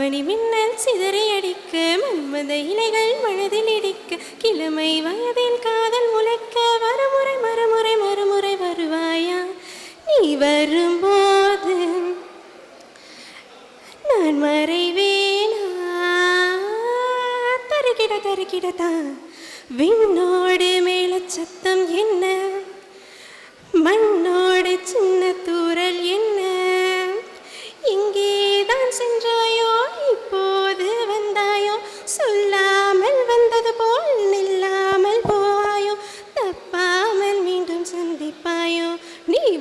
அவனி மின்னல் சிதறியடிக்க மன்மத இலைகள் மனதில் இடிக்க கிழமை வயதில் காதல் முளைக்க வரமுறை மறுமுறை மறுமுறை வருவாயா? நீ வரும்போது நான் மறைவேனா? தருகிட தருகிடதா விண்ணோடு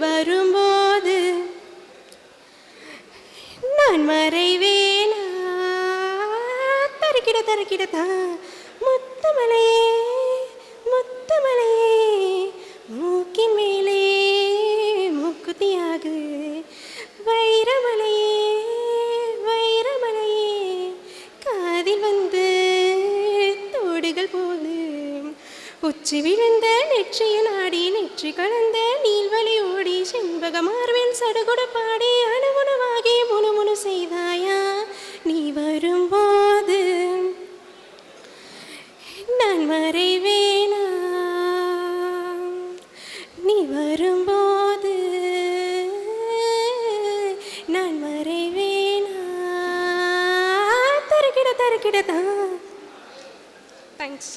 வரும்போது நான் மறைவேனா? தருக்கிட தருக்கிடதா முத்துமலையே முத்துமலையே மூக்கின் மேலே முக்குதியாகு வைரமலையே வைரமலையே காதில் வந்து தோடுகள் போது உச்சி விழுந்த நெற்றியில் ஆடி நெற்றி கலந்த நீல மகமார்வின் சடுகுடு பாடி அணுகுணுவாகி முணுமுணு செய்தாயா? நீ வரும்போது நான் மறைவேனா? நீ வரும்போது நான் மறைவேனா? தருக்கிட தருக்கிடதா தேங்க்ஸ்